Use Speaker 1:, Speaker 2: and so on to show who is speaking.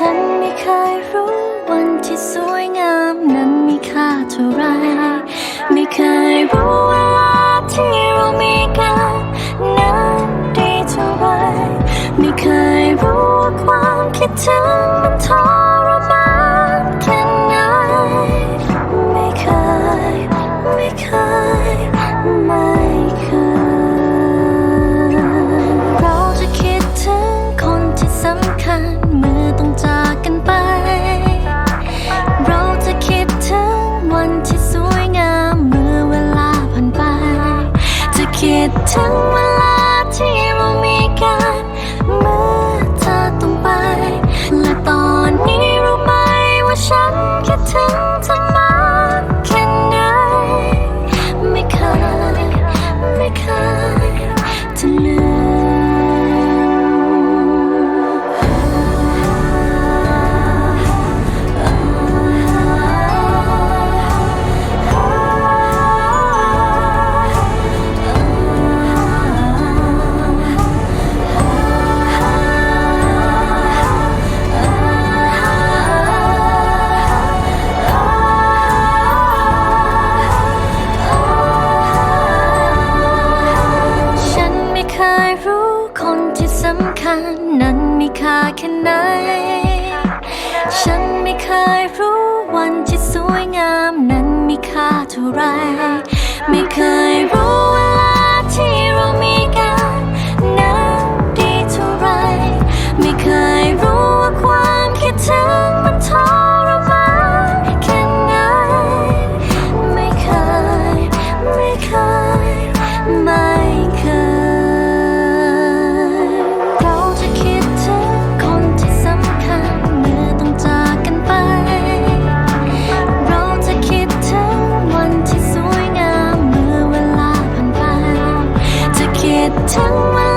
Speaker 1: ฉันไม่เคยรู้วันที่สวยงามนั้นมีค่าเท่าไร ไม่เคยรู้เวลาที่เรามีกันนั้นดีเท่าไร ไม่เคยรู้ว่าความคิดถึงมันทร ทั้งวันานนั้นมีค่าแค่ไหน ฉันไม่เคยรู้วันที่สวยงามนั้นมีค่าเท่าไร ไม่เคย 看完